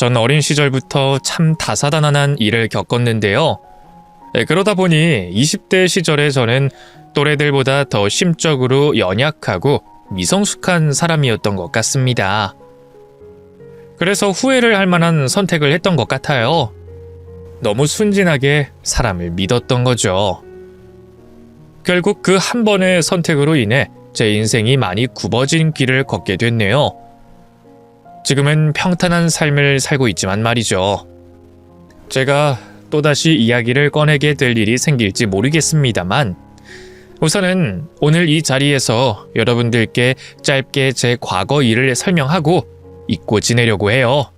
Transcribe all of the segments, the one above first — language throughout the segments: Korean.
전 어린 시절부터 참 다사다난한 일을 겪었는데요. 네, 그러다 보니 20대 시절에 저는 또래들보다 더 심적으로 연약하고 미성숙한 사람이었던 것 같습니다. 그래서 후회를 할 만한 선택을 했던 것 같아요. 너무 순진하게 사람을 믿었던 거죠. 결국 그 한 번의 선택으로 인해 제 인생이 많이 굽어진 길을 걷게 됐네요. 지금은 평탄한 삶을 살고 있지만 말이죠. 제가 또다시 이야기를 꺼내게 될 일이 생길지 모르겠습니다만, 우선은 오늘 이 자리에서 여러분들께 짧게 제 과거 일을 설명하고 잊고 지내려고 해요.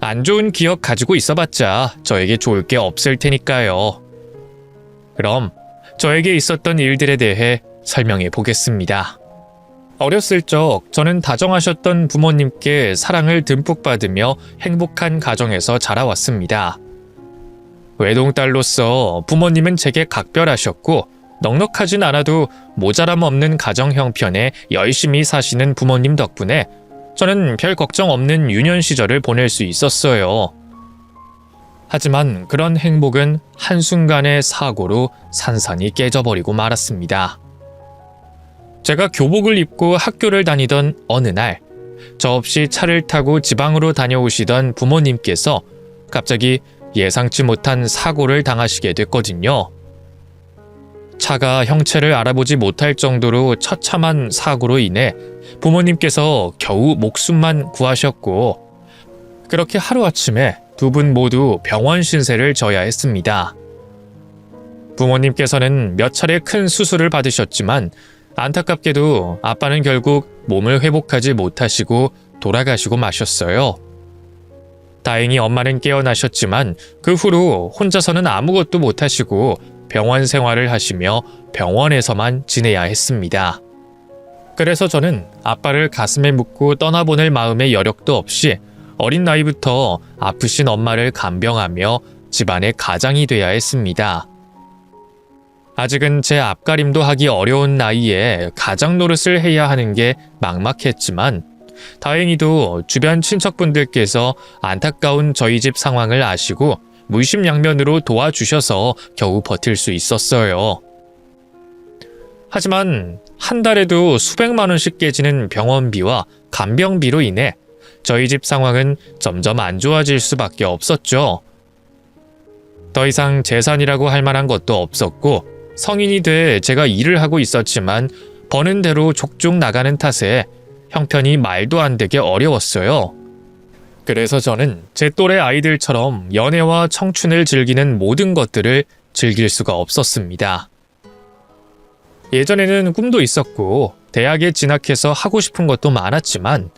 안 좋은 기억 가지고 있어봤자 저에게 좋을 게 없을 테니까요. 그럼 저에게 있었던 일들에 대해 설명해 보겠습니다. 어렸을 적 저는 다정하셨던 부모님께 사랑을 듬뿍 받으며 행복한 가정에서 자라왔습니다. 외동딸로서 부모님은 제게 각별하셨고 넉넉하진 않아도 모자람 없는 가정 형편에 열심히 사시는 부모님 덕분에 저는 별 걱정 없는 유년 시절을 보낼 수 있었어요. 하지만 그런 행복은 한순간의 사고로 산산이 깨져버리고 말았습니다. 제가 교복을 입고 학교를 다니던 어느 날, 저 없이 차를 타고 지방으로 다녀오시던 부모님께서 갑자기 예상치 못한 사고를 당하시게 됐거든요. 차가 형체를 알아보지 못할 정도로 처참한 사고로 인해 부모님께서 겨우 목숨만 구하셨고, 그렇게 하루아침에 두 분 모두 병원 신세를 져야 했습니다. 부모님께서는 몇 차례 큰 수술을 받으셨지만 안타깝게도 아빠는 결국 몸을 회복하지 못하시고 돌아가시고 마셨어요. 다행히 엄마는 깨어나셨지만 그 후로 혼자서는 아무것도 못하시고 병원 생활을 하시며 병원에서만 지내야 했습니다. 그래서 저는 아빠를 가슴에 묻고 떠나보낼 마음의 여력도 없이 어린 나이부터 아프신 엄마를 간병하며 집안의 가장이 돼야 했습니다. 아직은 제 앞가림도 하기 어려운 나이에 가장 노릇을 해야 하는 게 막막했지만 다행히도 주변 친척분들께서 안타까운 저희 집 상황을 아시고 물심양면으로 도와주셔서 겨우 버틸 수 있었어요. 하지만 한 달에도 수백만 원씩 깨지는 병원비와 간병비로 인해 저희 집 상황은 점점 안 좋아질 수밖에 없었죠. 더 이상 재산이라고 할 만한 것도 없었고 성인이 돼 제가 일을 하고 있었지만 버는 대로 족족 나가는 탓에 형편이 말도 안 되게 어려웠어요. 그래서 저는 제 또래 아이들처럼 연애와 청춘을 즐기는 모든 것들을 즐길 수가 없었습니다. 예전에는 꿈도 있었고 대학에 진학해서 하고 싶은 것도 많았지만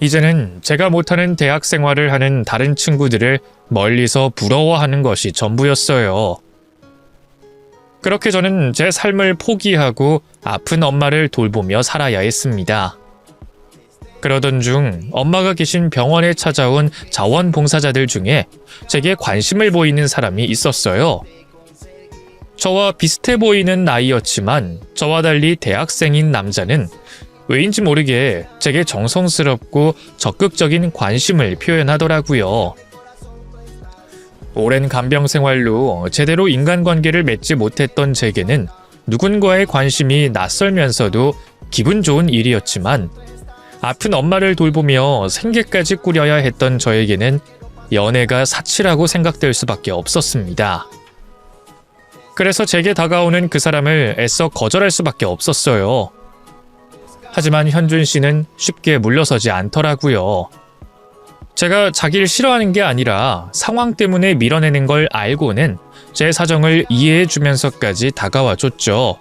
이제는 제가 못하는 대학 생활을 하는 다른 친구들을 멀리서 부러워하는 것이 전부였어요. 그렇게 저는 제 삶을 포기하고 아픈 엄마를 돌보며 살아야 했습니다. 그러던 중 엄마가 계신 병원에 찾아온 자원봉사자들 중에 제게 관심을 보이는 사람이 있었어요. 저와 비슷해 보이는 나이였지만 저와 달리 대학생인 남자는 왜인지 모르게 제게 정성스럽고 적극적인 관심을 표현하더라고요. 오랜 간병 생활로 제대로 인간관계를 맺지 못했던 제게는 누군가의 관심이 낯설면서도 기분 좋은 일이었지만 아픈 엄마를 돌보며 생계까지 꾸려야 했던 저에게는 연애가 사치라고 생각될 수밖에 없었습니다. 그래서 제게 다가오는 그 사람을 애써 거절할 수밖에 없었어요. 하지만 현준 씨는 쉽게 물러서지 않더라고요. 제가 자기를 싫어하는 게 아니라 상황 때문에 밀어내는 걸 알고는 제 사정을 이해해 주면서까지 다가와 줬죠.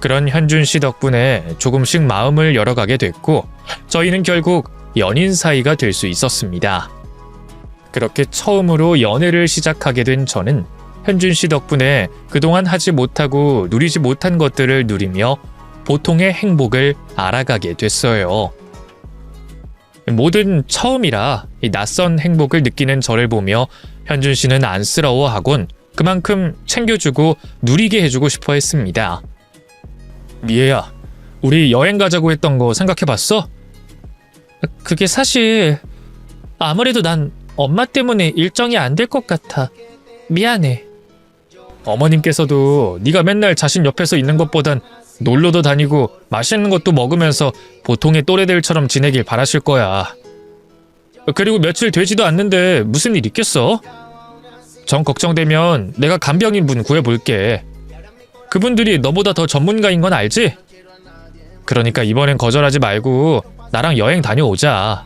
그런 현준 씨 덕분에 조금씩 마음을 열어가게 됐고 저희는 결국 연인 사이가 될 수 있었습니다. 그렇게 처음으로 연애를 시작하게 된 저는 현준 씨 덕분에 그동안 하지 못하고 누리지 못한 것들을 누리며 보통의 행복을 알아가게 됐어요. 모든 처음이라 이 낯선 행복을 느끼는 저를 보며 현준 씨는 안쓰러워하곤 그만큼 챙겨주고 누리게 해주고 싶어 했습니다. 미애야, 우리 여행 가자고 했던 거 생각해봤어? 그게 사실 아무래도 난 엄마 때문에 일정이 안 될 것 같아. 미안해. 어머님께서도 네가 맨날 자신 옆에서 있는 것보단 놀러도 다니고 맛있는 것도 먹으면서 보통의 또래들처럼 지내길 바라실 거야. 그리고 며칠 되지도 않는데 무슨 일 있겠어? 정 걱정되면 내가 간병인 분 구해볼게. 그분들이 너보다 더 전문가인 건 알지? 그러니까 이번엔 거절하지 말고 나랑 여행 다녀오자.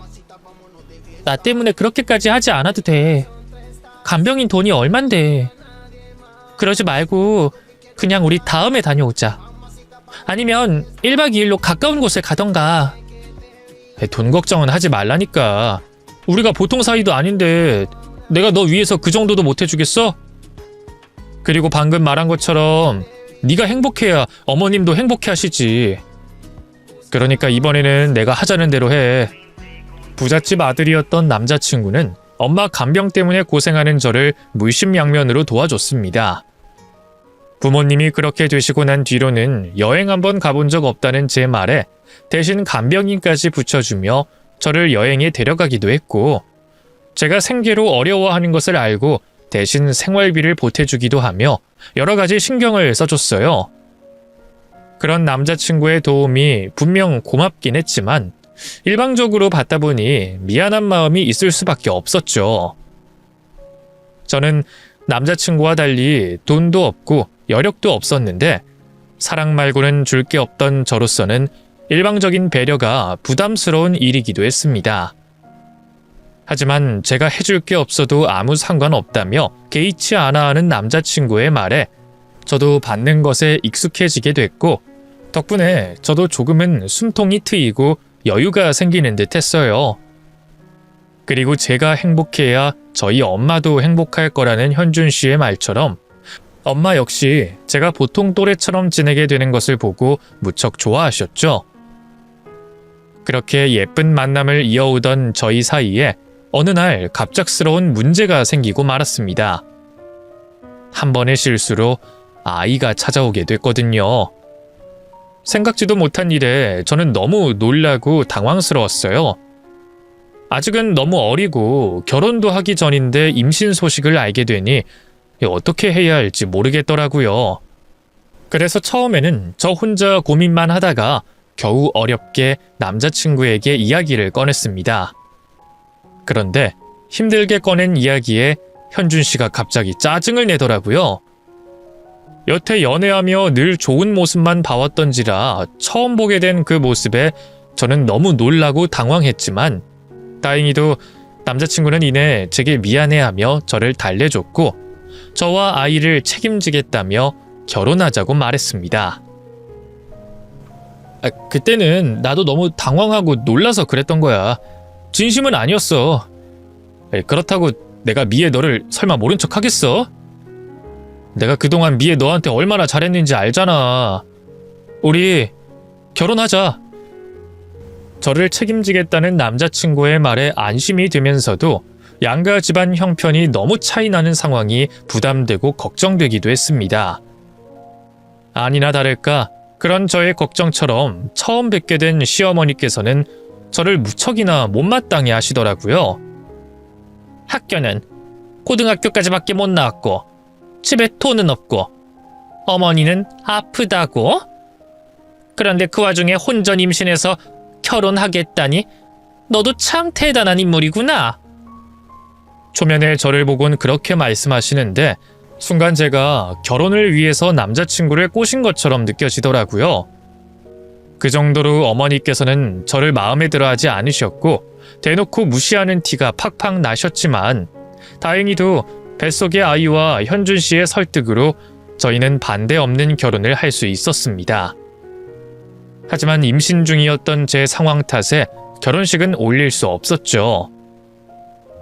나 때문에 그렇게까지 하지 않아도 돼. 간병인 돈이 얼만데. 그러지 말고 그냥 우리 다음에 다녀오자. 아니면 1박 2일로 가까운 곳에 가던가. 돈 걱정은 하지 말라니까. 우리가 보통 사이도 아닌데 내가 너 위해서 그 정도도 못 해주겠어? 그리고 방금 말한 것처럼 네가 행복해야 어머님도 행복해 하시지. 그러니까 이번에는 내가 하자는 대로 해. 부잣집 아들이었던 남자친구는 엄마 간병 때문에 고생하는 저를 물심양면으로 도와줬습니다. 부모님이 그렇게 되시고 난 뒤로는 여행 한번 가본 적 없다는 제 말에 대신 간병인까지 붙여주며 저를 여행에 데려가기도 했고 제가 생계로 어려워하는 것을 알고 대신 생활비를 보태주기도 하며 여러 가지 신경을 써줬어요. 그런 남자친구의 도움이 분명 고맙긴 했지만 일방적으로 받다 보니 미안한 마음이 있을 수밖에 없었죠. 저는 남자친구와 달리 돈도 없고 여력도 없었는데 사랑 말고는 줄 게 없던 저로서는 일방적인 배려가 부담스러운 일이기도 했습니다. 하지만 제가 해줄 게 없어도 아무 상관없다며 개의치 않아 하는 남자친구의 말에 저도 받는 것에 익숙해지게 됐고 덕분에 저도 조금은 숨통이 트이고 여유가 생기는 듯 했어요. 그리고 제가 행복해야 저희 엄마도 행복할 거라는 현준 씨의 말처럼 엄마 역시 제가 보통 또래처럼 지내게 되는 것을 보고 무척 좋아하셨죠. 그렇게 예쁜 만남을 이어오던 저희 사이에 어느 날 갑작스러운 문제가 생기고 말았습니다. 한 번의 실수로 아이가 찾아오게 됐거든요. 생각지도 못한 일에 저는 너무 놀라고 당황스러웠어요. 아직은 너무 어리고 결혼도 하기 전인데 임신 소식을 알게 되니 어떻게 해야 할지 모르겠더라고요. 그래서 처음에는 저 혼자 고민만 하다가 겨우 어렵게 남자친구에게 이야기를 꺼냈습니다. 그런데 힘들게 꺼낸 이야기에 현준 씨가 갑자기 짜증을 내더라고요. 여태 연애하며 늘 좋은 모습만 봐왔던지라 처음 보게 된 그 모습에 저는 너무 놀라고 당황했지만 다행히도 남자친구는 이내 제게 미안해하며 저를 달래줬고 저와 아이를 책임지겠다며 결혼하자고 말했습니다. 아, 그때는 나도 너무 당황하고 놀라서 그랬던 거야. 진심은 아니었어. 그렇다고 내가 미애 너를 설마 모른 척 하겠어? 내가 그동안 미애 너한테 얼마나 잘했는지 알잖아. 우리 결혼하자. 저를 책임지겠다는 남자친구의 말에 안심이 되면서도 양가 집안 형편이 너무 차이 나는 상황이 부담되고 걱정되기도 했습니다. 아니나 다를까 그런 저의 걱정처럼 처음 뵙게 된 시어머니께서는 저를 무척이나 못마땅해 하시더라고요. 학교는 고등학교까지밖에 못 나왔고 집에 돈은 없고 어머니는 아프다고? 그런데 그 와중에 혼전 임신해서 결혼하겠다니 너도 참 대단한 인물이구나. 초면에 저를 보곤 그렇게 말씀하시는데 순간 제가 결혼을 위해서 남자친구를 꼬신 것처럼 느껴지더라고요. 그 정도로 어머니께서는 저를 마음에 들어 하지 않으셨고 대놓고 무시하는 티가 팍팍 나셨지만 다행히도 뱃속의 아이와 현준 씨의 설득으로 저희는 반대 없는 결혼을 할 수 있었습니다. 하지만 임신 중이었던 제 상황 탓에 결혼식은 올릴 수 없었죠.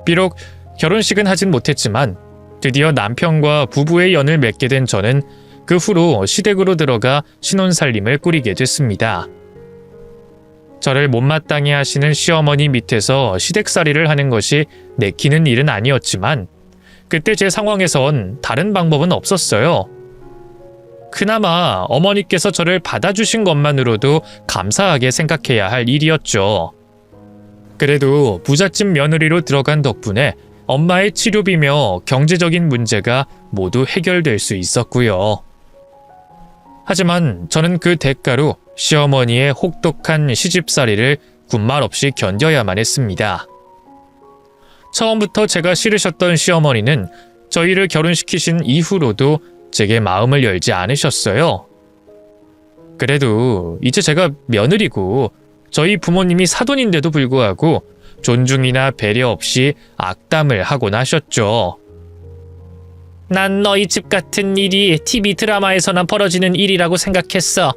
비록 결혼식은 하진 못했지만 드디어 남편과 부부의 연을 맺게 된 저는 그 후로 시댁으로 들어가 신혼살림을 꾸리게 됐습니다. 저를 못마땅해 하시는 시어머니 밑에서 시댁살이를 하는 것이 내키는 일은 아니었지만 그때 제 상황에선 다른 방법은 없었어요. 그나마 어머니께서 저를 받아주신 것만으로도 감사하게 생각해야 할 일이었죠. 그래도 부잣집 며느리로 들어간 덕분에 엄마의 치료비며 경제적인 문제가 모두 해결될 수 있었고요. 하지만 저는 그 대가로 시어머니의 혹독한 시집살이를 군말 없이 견뎌야만 했습니다. 처음부터 제가 싫으셨던 시어머니는 저희를 결혼시키신 이후로도 제게 마음을 열지 않으셨어요. 그래도 이제 제가 며느리고 저희 부모님이 사돈인데도 불구하고 존중이나 배려 없이 악담을 하곤 하셨죠. 난 너희 집 같은 일이 TV 드라마에서나 벌어지는 일이라고 생각했어.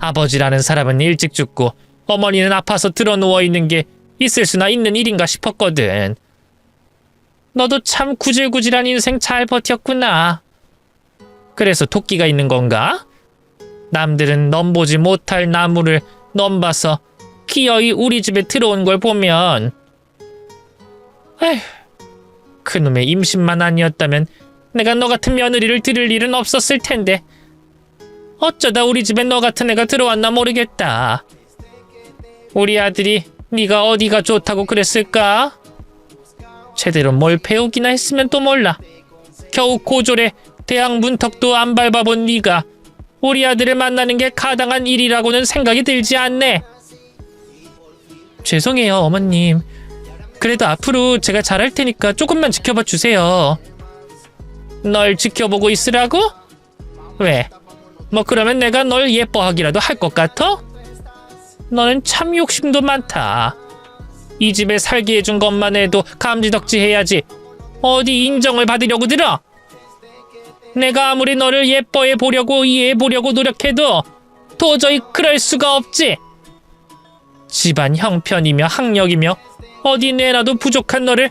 아버지라는 사람은 일찍 죽고 어머니는 아파서 드러 누워 있는 게 있을 수나 있는 일인가 싶었거든. 너도 참 구질구질한 인생 잘 버텼구나. 그래서 토끼가 있는 건가? 남들은 넘보지 못할 나무를 넘봐서 기어이 우리 집에 들어온 걸 보면 에휴, 그놈의 임신만 아니었다면 내가 너 같은 며느리를 들을 일은 없었을 텐데 어쩌다 우리 집에 너 같은 애가 들어왔나 모르겠다. 우리 아들이 네가 어디가 좋다고 그랬을까? 제대로 뭘 배우기나 했으면 또 몰라. 겨우 고졸에 대학 문턱도 안 밟아본 네가 우리 아들을 만나는 게 가당한 일이라고는 생각이 들지 않네. 죄송해요, 어머님. 그래도 앞으로 제가 잘할 테니까 조금만 지켜봐 주세요. 널 지켜보고 있으라고? 왜? 뭐 그러면 내가 널 예뻐하기라도 할 것 같아? 너는 참 욕심도 많다. 이 집에 살게 해준 것만 해도 감지덕지 해야지. 어디 인정을 받으려고 들어? 내가 아무리 너를 예뻐해 보려고 이해해 보려고 노력해도 도저히 그럴 수가 없지. 집안 형편이며 학력이며 어디 내놔도 부족한 너를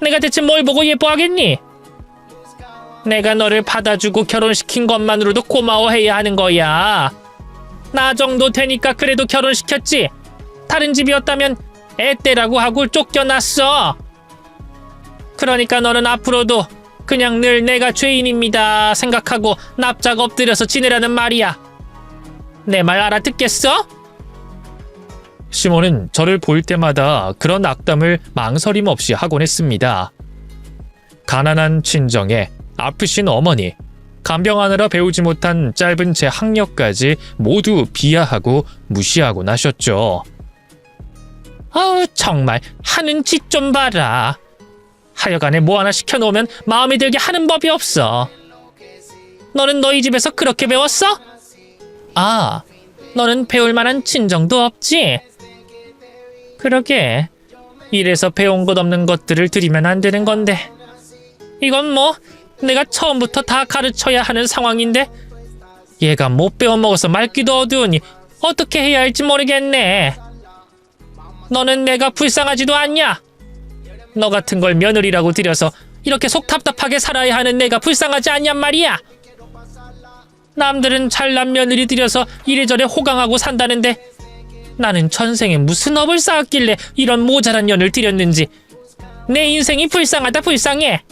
내가 대체 뭘 보고 예뻐하겠니? 내가 너를 받아주고 결혼시킨 것만으로도 고마워해야 하는 거야. 나 정도 되니까 그래도 결혼시켰지. 다른 집이었다면 애떼라고 하고 쫓겨났어. 그러니까 너는 앞으로도 그냥 늘 내가 죄인입니다 생각하고 납작 엎드려서 지내라는 말이야. 내 말 알아듣겠어? 시몬은 저를 볼 때마다 그런 악담을 망설임 없이 하곤 했습니다. 가난한 친정에 아프신 어머니, 간병하느라 배우지 못한 짧은 제 학력까지 모두 비하하고 무시하곤 하셨죠. 아우 정말 하는 짓 좀 봐라. 하여간에 뭐 하나 시켜놓으면 마음에 들게 하는 법이 없어. 너는 너희 집에서 그렇게 배웠어? 아, 너는 배울 만한 친정도 없지? 그러게. 이래서 배운 것 없는 것들을 들이면 안 되는 건데. 이건 뭐 내가 처음부터 다 가르쳐야 하는 상황인데 얘가 못 배워먹어서 말귀도 어두우니 어떻게 해야 할지 모르겠네. 너는 내가 불쌍하지도 않냐? 너 같은 걸 며느리라고 들여서 이렇게 속 답답하게 살아야 하는 내가 불쌍하지 않냔 말이야. 남들은 잘난 며느리 들여서 이래저래 호강하고 산다는데 나는 전생에 무슨 업을 쌓았길래 이런 모자란 년을 들였는지 내 인생이 불쌍하다 불쌍해.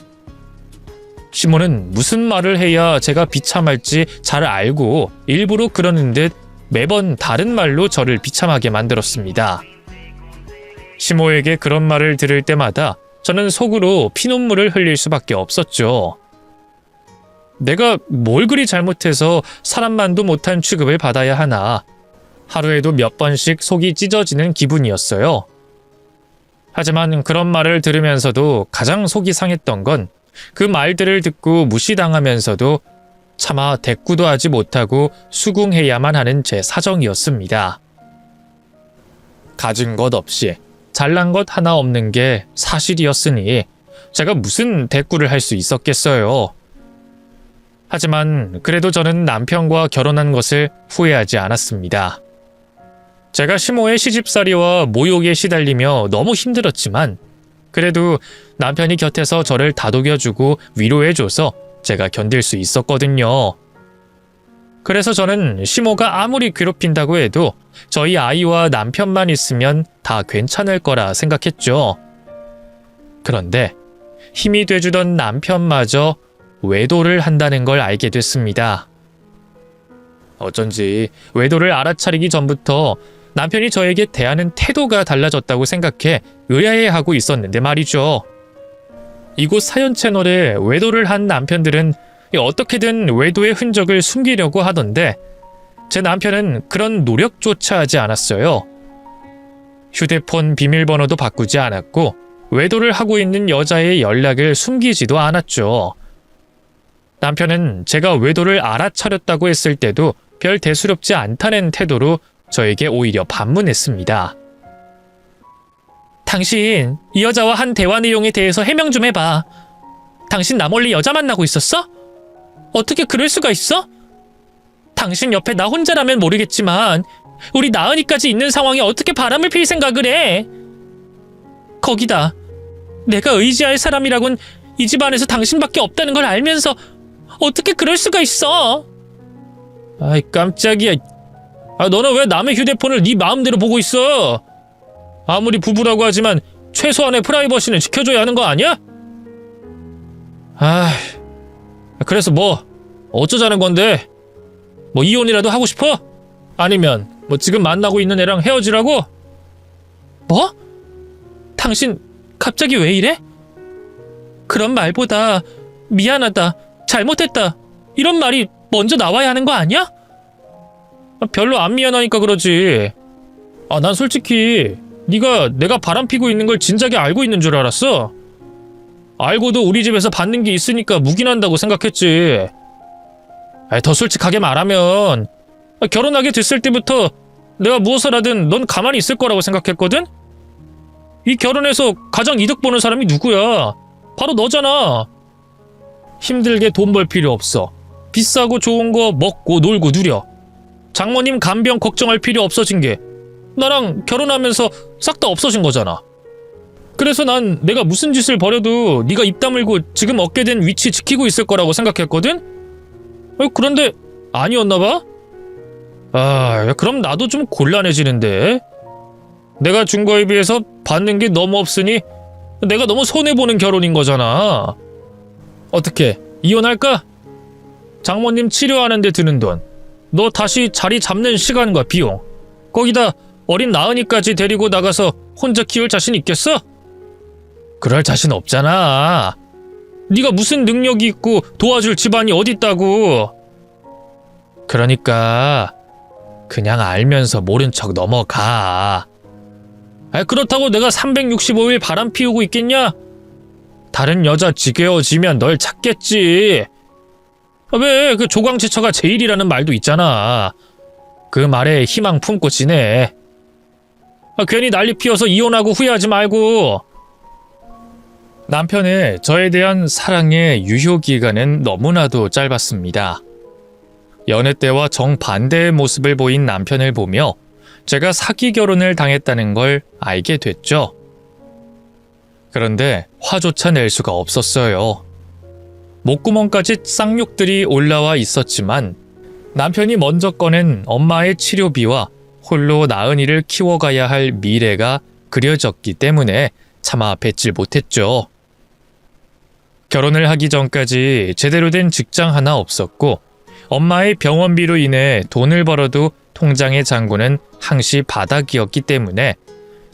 시몬은 무슨 말을 해야 제가 비참할지 잘 알고 일부러 그러는 듯 매번 다른 말로 저를 비참하게 만들었습니다. 시모에게 그런 말을 들을 때마다 저는 속으로 피눈물을 흘릴 수밖에 없었죠. 내가 뭘 그리 잘못해서 사람만도 못한 취급을 받아야 하나 하루에도 몇 번씩 속이 찢어지는 기분이었어요. 하지만 그런 말을 들으면서도 가장 속이 상했던 건 그 말들을 듣고 무시당하면서도 차마 대꾸도 하지 못하고 수긍해야만 하는 제 사정이었습니다. 가진 것 없이 잘난 것 하나 없는 게 사실이었으니 제가 무슨 대꾸를 할 수 있었겠어요. 하지만 그래도 저는 남편과 결혼한 것을 후회하지 않았습니다. 제가 시모의 시집살이와 모욕에 시달리며 너무 힘들었지만 그래도 남편이 곁에서 저를 다독여주고 위로해줘서 제가 견딜 수 있었거든요. 그래서 저는 시모가 아무리 괴롭힌다고 해도 저희 아이와 남편만 있으면 다 괜찮을 거라 생각했죠. 그런데 힘이 돼주던 남편마저 외도를 한다는 걸 알게 됐습니다. 어쩐지 외도를 알아차리기 전부터 남편이 저에게 대하는 태도가 달라졌다고 생각해 의아해하고 있었는데 말이죠. 이곳 사연 채널에 외도를 한 남편들은 어떻게든 외도의 흔적을 숨기려고 하던데 제 남편은 그런 노력조차 하지 않았어요. 휴대폰 비밀번호도 바꾸지 않았고 외도를 하고 있는 여자의 연락을 숨기지도 않았죠. 남편은 제가 외도를 알아차렸다고 했을 때도 별 대수롭지 않다는 태도로 저에게 오히려 반문했습니다. 당신 이 여자와 한 대화 내용에 대해서 해명 좀 해봐. 당신 나 몰래 여자 만나고 있었어? 어떻게 그럴 수가 있어? 당신 옆에 나 혼자라면 모르겠지만 우리 나은이까지 있는 상황에 어떻게 바람을 필 생각을 해? 거기다 내가 의지할 사람이라곤 이 집안에서 당신밖에 없다는 걸 알면서 어떻게 그럴 수가 있어? 아이 깜짝이야. 아 너는 왜 남의 휴대폰을 네 마음대로 보고 있어? 아무리 부부라고 하지만 최소한의 프라이버시는 지켜줘야 하는 거 아니야? 아 그래서 뭐 어쩌자는 건데? 뭐 이혼이라도 하고 싶어? 아니면 뭐 지금 만나고 있는 애랑 헤어지라고? 뭐? 당신 갑자기 왜 이래? 그런 말보다 미안하다, 잘못했다 이런 말이 먼저 나와야 하는 거 아니야? 아, 별로 안 미안하니까 그러지. 아, 난 솔직히 네가 내가 바람 피고 있는 걸 진작에 알고 있는 줄 알았어. 알고도 우리 집에서 받는 게 있으니까 묵인한다고 생각했지. 아, 더 솔직하게 말하면 아, 결혼하게 됐을 때부터 내가 무엇을 하든 넌 가만히 있을 거라고 생각했거든? 이 결혼에서 가장 이득 보는 사람이 누구야? 바로 너잖아. 힘들게 돈 벌 필요 없어. 비싸고 좋은 거 먹고 놀고 누려. 장모님 간병 걱정할 필요 없어진 게 나랑 결혼하면서 싹 다 없어진 거잖아. 그래서 난 내가 무슨 짓을 벌여도 네가 입 다물고 지금 얻게 된 위치 지키고 있을 거라고 생각했거든? 어, 그런데 아니었나 봐? 아, 야, 그럼 나도 좀 곤란해지는데. 내가 준 거에 비해서 받는 게 너무 없으니 내가 너무 손해보는 결혼인 거잖아. 어떻게, 이혼할까? 장모님 치료하는데 드는 돈, 너 다시 자리 잡는 시간과 비용, 거기다 어린 나은이까지 데리고 나가서 혼자 키울 자신 있겠어? 그럴 자신 없잖아. 네가 무슨 능력이 있고 도와줄 집안이 어딨다고. 그러니까 그냥 알면서 모른 척 넘어가. 아, 그렇다고 내가 365일 바람 피우고 있겠냐? 다른 여자 지겨워지면 널 찾겠지. 아, 왜그 조광지처가 제일이라는 말도 있잖아. 그 말에 희망 품고 지내. 아, 괜히 난리 피워서 이혼하고 후회하지 말고. 남편의 저에 대한 사랑의 유효 기간은 너무나도 짧았습니다. 연애 때와 정반대의 모습을 보인 남편을 보며 제가 사기 결혼을 당했다는 걸 알게 됐죠. 그런데 화조차 낼 수가 없었어요. 목구멍까지 쌍욕들이 올라와 있었지만 남편이 먼저 꺼낸 엄마의 치료비와 홀로 나은이를 키워가야 할 미래가 그려졌기 때문에 차마 뱉질 못했죠. 결혼을 하기 전까지 제대로 된 직장 하나 없었고 엄마의 병원비로 인해 돈을 벌어도 통장의 잔고는 항시 바닥이었기 때문에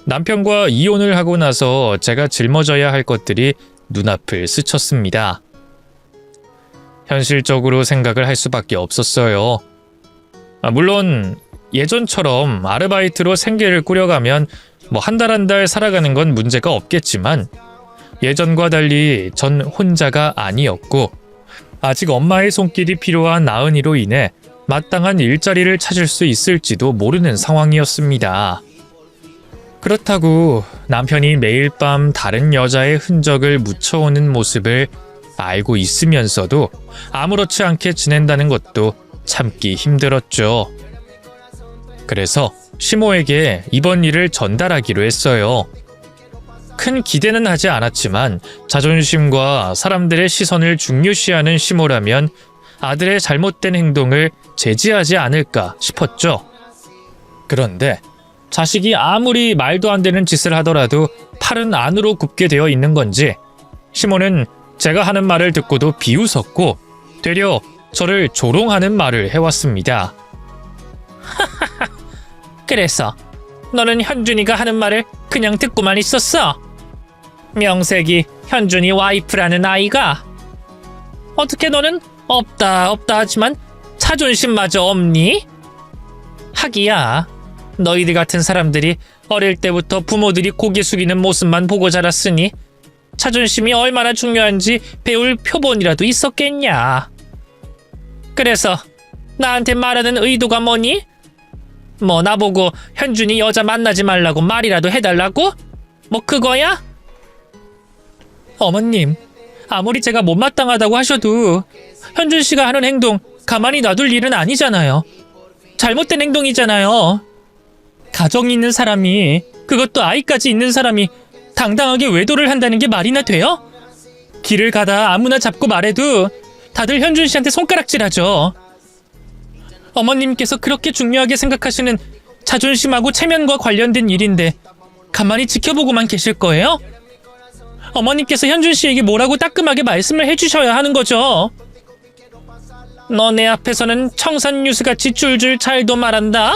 남편과 이혼을 하고 나서 제가 짊어져야 할 것들이 눈앞을 스쳤습니다. 현실적으로 생각을 할 수밖에 없었어요. 아, 물론 예전처럼 아르바이트로 생계를 꾸려가면 뭐 한 달 한 달 살아가는 건 문제가 없겠지만 예전과 달리 전 혼자가 아니었고 아직 엄마의 손길이 필요한 나은이로 인해 마땅한 일자리를 찾을 수 있을지도 모르는 상황이었습니다. 그렇다고 남편이 매일 밤 다른 여자의 흔적을 묻혀오는 모습을 알고 있으면서도 아무렇지 않게 지낸다는 것도 참기 힘들었죠. 그래서 시모에게 이번 일을 전달하기로 했어요. 큰 기대는 하지 않았지만 자존심과 사람들의 시선을 중요시하는 시모라면 아들의 잘못된 행동을 제지하지 않을까 싶었죠. 그런데 자식이 아무리 말도 안 되는 짓을 하더라도 팔은 안으로 굽게 되어 있는 건지 시모는 제가 하는 말을 듣고도 비웃었고 되려 저를 조롱하는 말을 해왔습니다. 그래서 너는 현준이가 하는 말을 그냥 듣고만 있었어. 명색이 현준이 와이프라는 아이가 어떻게 너는 없다 없다 하지만 자존심마저 없니? 하기야 너희들 같은 사람들이 어릴 때부터 부모들이 고개 숙이는 모습만 보고 자랐으니 자존심이 얼마나 중요한지 배울 표본이라도 있었겠냐. 그래서 나한테 말하는 의도가 뭐니? 뭐 나보고 현준이 여자 만나지 말라고 말이라도 해달라고? 뭐 그거야? 어머님, 아무리 제가 못마땅하다고 하셔도 현준 씨가 하는 행동 가만히 놔둘 일은 아니잖아요. 잘못된 행동이잖아요. 가정이 있는 사람이 그것도 아이까지 있는 사람이 당당하게 외도를 한다는 게 말이나 돼요? 길을 가다 아무나 잡고 말해도 다들 현준 씨한테 손가락질하죠. 어머님께서 그렇게 중요하게 생각하시는 자존심하고 체면과 관련된 일인데 가만히 지켜보고만 계실 거예요? 어머님께서 현준 씨에게 뭐라고 따끔하게 말씀을 해주셔야 하는 거죠. 너 내 앞에서는 청산유수같이 줄줄 잘도 말한다?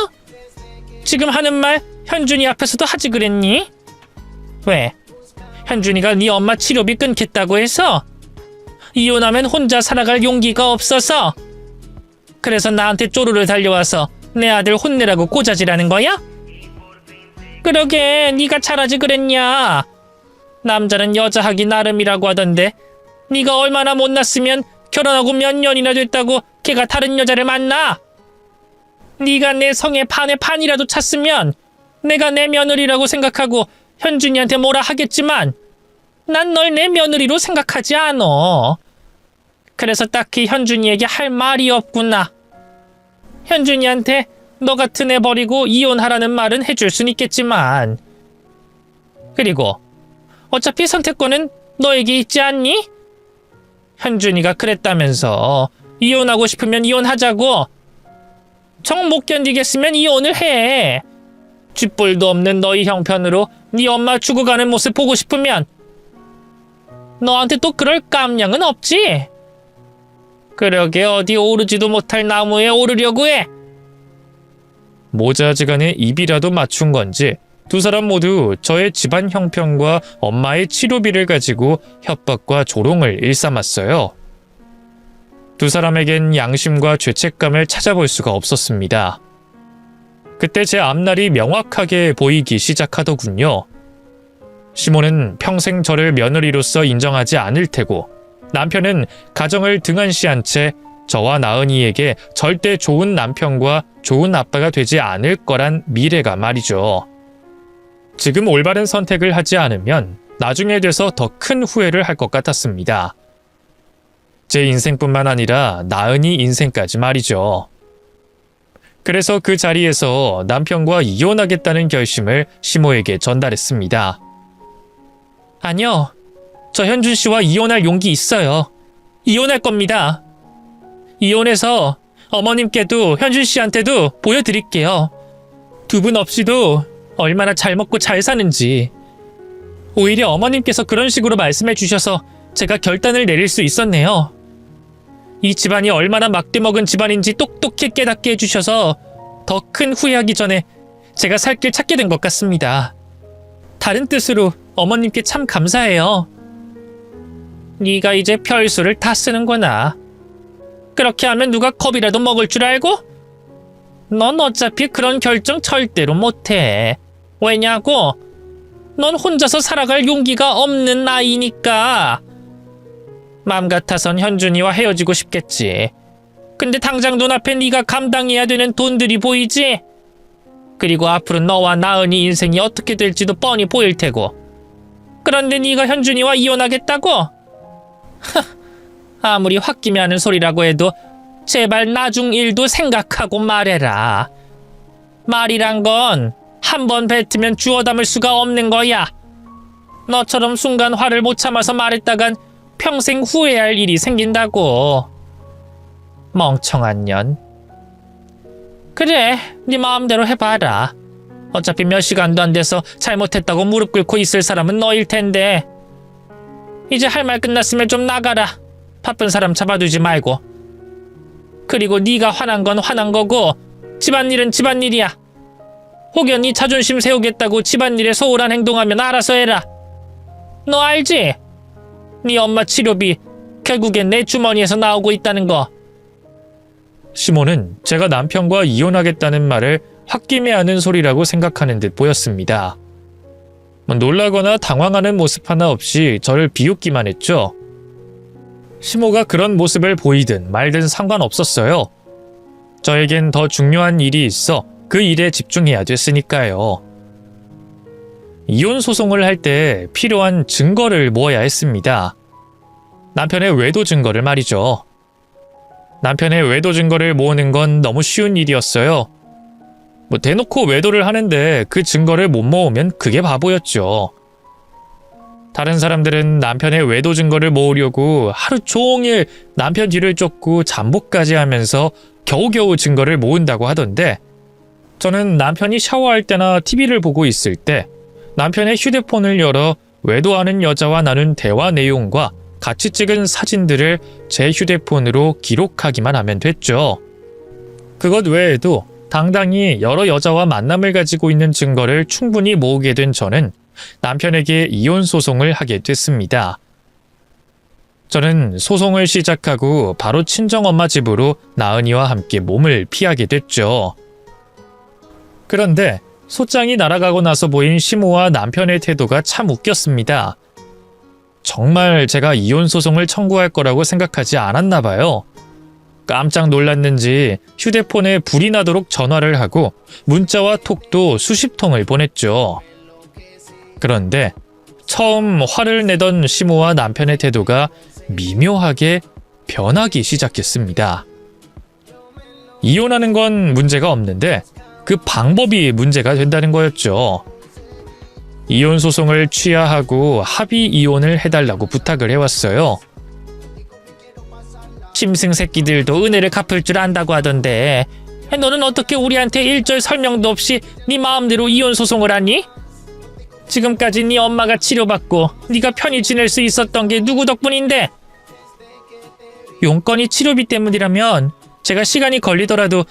지금 하는 말 현준이 앞에서도 하지 그랬니? 왜? 현준이가 네 엄마 치료비 끊겠다고 해서? 이혼하면 혼자 살아갈 용기가 없어서? 그래서 나한테 쪼르르 달려와서 내 아들 혼내라고 꼬자지라는 거야? 그러게 네가 잘하지 그랬냐? 남자는 여자하기 나름이라고 하던데 네가 얼마나 못났으면 결혼하고 몇 년이나 됐다고 걔가 다른 여자를 만나? 네가 내 성에 판에 판이라도 찼으면 내가 내 며느리라고 생각하고 현준이한테 뭐라 하겠지만 난 널 내 며느리로 생각하지 않어. 그래서 딱히 현준이에게 할 말이 없구나. 현준이한테 너 같은 애 버리고 이혼하라는 말은 해줄 순 있겠지만 그리고 어차피 선택권은 너에게 있지 않니? 현준이가 그랬다면서 이혼하고 싶으면 이혼하자고 정 못 견디겠으면 이혼을 해 쥐뿔도 없는 너희 형편으로 네 엄마 죽어가는 모습 보고 싶으면 너한테 또 그럴 깜냥은 없지? 그러게 어디 오르지도 못할 나무에 오르려고 해 모자지간에 입이라도 맞춘 건지 두 사람 모두 저의 집안 형편과 엄마의 치료비를 가지고 협박과 조롱을 일삼았어요. 두 사람에겐 양심과 죄책감을 찾아볼 수가 없었습니다. 그때 제 앞날이 명확하게 보이기 시작하더군요. 시몬은 평생 저를 며느리로서 인정하지 않을 테고 남편은 가정을 등한시한 채 저와 나은이에게 절대 좋은 남편과 좋은 아빠가 되지 않을 거란 미래가 말이죠. 지금 올바른 선택을 하지 않으면 나중에 돼서 더 큰 후회를 할 것 같았습니다. 제 인생뿐만 아니라 나은이 인생까지 말이죠. 그래서 그 자리에서 남편과 이혼하겠다는 결심을 시모에게 전달했습니다. 아니요. 저 현준 씨와 이혼할 용기 있어요. 이혼할 겁니다. 이혼해서 어머님께도 현준 씨한테도 보여드릴게요. 두 분 없이도 얼마나 잘 먹고 잘 사는지. 오히려 어머님께서 그런 식으로 말씀해 주셔서 제가 결단을 내릴 수 있었네요. 이 집안이 얼마나 막대먹은 집안인지 똑똑히 깨닫게 해주셔서 더 큰 후회하기 전에 제가 살 길 찾게 된 것 같습니다. 다른 뜻으로 어머님께 참 감사해요. 네가 이제 별수를 다 쓰는구나. 그렇게 하면 누가 겁이라도 먹을 줄 알고? 넌 어차피 그런 결정 절대로 못해. 왜냐고? 넌 혼자서 살아갈 용기가 없는 나이니까. 맘 같아선 현준이와 헤어지고 싶겠지. 근데 당장 눈앞에 네가 감당해야 되는 돈들이 보이지? 그리고 앞으로 너와 나은이 인생이 어떻게 될지도 뻔히 보일 테고. 그런데 네가 현준이와 이혼하겠다고? 하, 아무리 홧김이 하는 소리라고 해도 제발 나중 일도 생각하고 말해라. 말이란 건 한 번 뱉으면 주워 담을 수가 없는 거야. 너처럼 순간 화를 못 참아서 말했다간 평생 후회할 일이 생긴다고. 멍청한 년. 그래, 네 마음대로 해봐라. 어차피 몇 시간도 안 돼서 잘못했다고 무릎 꿇고 있을 사람은 너일 텐데. 이제 할 말 끝났으면 좀 나가라. 바쁜 사람 잡아두지 말고. 그리고 네가 화난 건 화난 거고 집안일은 집안일이야. 혹여 네 자존심 세우겠다고 집안일에 소홀한 행동하면 알아서 해라. 너 알지? 네 엄마 치료비 결국엔 내 주머니에서 나오고 있다는 거. 시모는 제가 남편과 이혼하겠다는 말을 홧김에하는 소리라고 생각하는 듯 보였습니다. 뭐 놀라거나 당황하는 모습 하나 없이 저를 비웃기만 했죠. 시모가 그런 모습을 보이든 말든 상관없었어요. 저에겐 더 중요한 일이 있어 그 일에 집중해야 됐으니까요. 이혼 소송을 할 때 필요한 증거를 모아야 했습니다. 남편의 외도 증거를 말이죠. 남편의 외도 증거를 모으는 건 너무 쉬운 일이었어요. 뭐 대놓고 외도를 하는데 그 증거를 못 모으면 그게 바보였죠. 다른 사람들은 남편의 외도 증거를 모으려고 하루 종일 남편 뒤를 쫓고 잠복까지 하면서 겨우겨우 증거를 모은다고 하던데 저는 남편이 샤워할 때나 TV를 보고 있을 때 남편의 휴대폰을 열어 외도하는 여자와 나눈 대화 내용과 같이 찍은 사진들을 제 휴대폰으로 기록하기만 하면 됐죠. 그것 외에도 당당히 여러 여자와 만남을 가지고 있는 증거를 충분히 모으게 된 저는 남편에게 이혼 소송을 하게 됐습니다. 저는 소송을 시작하고 바로 친정엄마 집으로 나은이와 함께 몸을 피하게 됐죠. 그런데 소장이 날아가고 나서 보인 시모와 남편의 태도가 참 웃겼습니다. 정말 제가 이혼 소송을 청구할 거라고 생각하지 않았나 봐요. 깜짝 놀랐는지 휴대폰에 불이 나도록 전화를 하고 문자와 톡도 수십 통을 보냈죠. 그런데 처음 화를 내던 시모와 남편의 태도가 미묘하게 변하기 시작했습니다. 이혼하는 건 문제가 없는데 그 방법이 문제가 된다는 거였죠. 이혼 소송을 취하하고 합의 이혼을 해달라고 부탁을 해왔어요. 짐승 새끼들도 은혜를 갚을 줄 안다고 하던데 너는 어떻게 우리한테 일절 설명도 없이 네 마음대로 이혼 소송을 하니? 지금까지 네 엄마가 치료받고 네가 편히 지낼 수 있었던 게 누구 덕분인데? 용건이 치료비 때문이라면 제가 시간이 걸리더라도